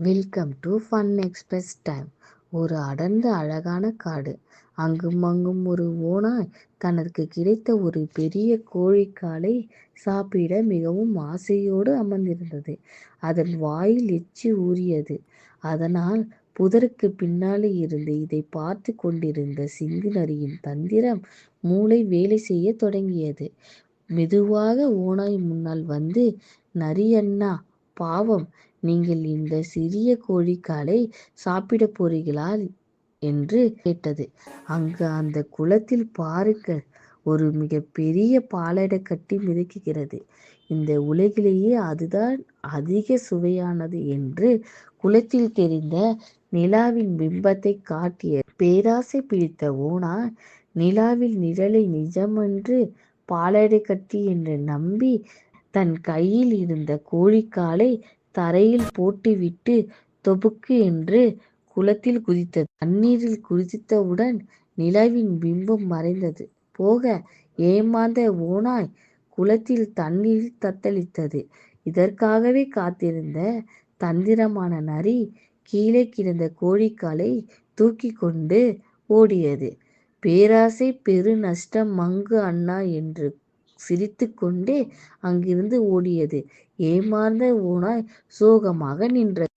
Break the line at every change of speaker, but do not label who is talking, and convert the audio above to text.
Welcome to fun express time ஒரு அடர்ந்த அழகான காடு. அங்கும் அங்கும் ஒரு ஓனாய் தனக்கு கிடைத்த ஒரு பெரிய கோழிக்காலை சாப்பிட மிகவும் ஆசையோடு அமர்ந்திருந்தது. அதன் வாயில் எச்சி ஊறியது. அதனால் புதருக்கு பின்னாலே இருந்து இதை பார்த்து கொண்டிருந்த சிங்கு நரியின் தந்திரம் மூளை வேலை செய்ய தொடங்கியது. மெதுவாக ஓனாய் முன்னால் வந்து நரி அண்ணா பாவம் நீங்கள் இந்த சிறிய கோழிக்காலை சாப்பிட போறீர்களா என்று கேட்டது. அங்கு அந்த குளத்தில் பாருங்கள் ஒரு மிக பெரிய பாலடை கட்டி மிதக்குகிறது. இந்த உலகிலேயே அதுதான் அதிக சுவையானது என்று குளத்தில் தெரிந்த நிலாவின் பிம்பத்தை காட்டிய பேராசை பிடித்த ஓனா நிலாவில் நிழலை நிஜமென்று பாலடை கட்டி என்று நம்பி தன் கையில் இருந்த கோழிக்காலை தரையில் போட்டுவிட்டு தொபுக்கு என்று குளத்தில் குதித்தது. தண்ணீரில் குதித்தவுடன் நிலவின் பிம்பம் மறைந்தது. போக ஏமாந்த ஓனாய் குளத்தில் தண்ணீரில் தத்தளித்தது. இதற்காகவே காத்திருந்த தந்திரமான நரி கீழே கிடந்த கோழிக்காலை தூக்கி கொண்டு ஓடியது. பேராசை பெரு நஷ்டம் மங்கு அண்ணா என்று சிரித்து கொண்டே அங்கிருந்து ஓடியது. ஏமாந்த ஓனாய் சோகமாக நின்றது.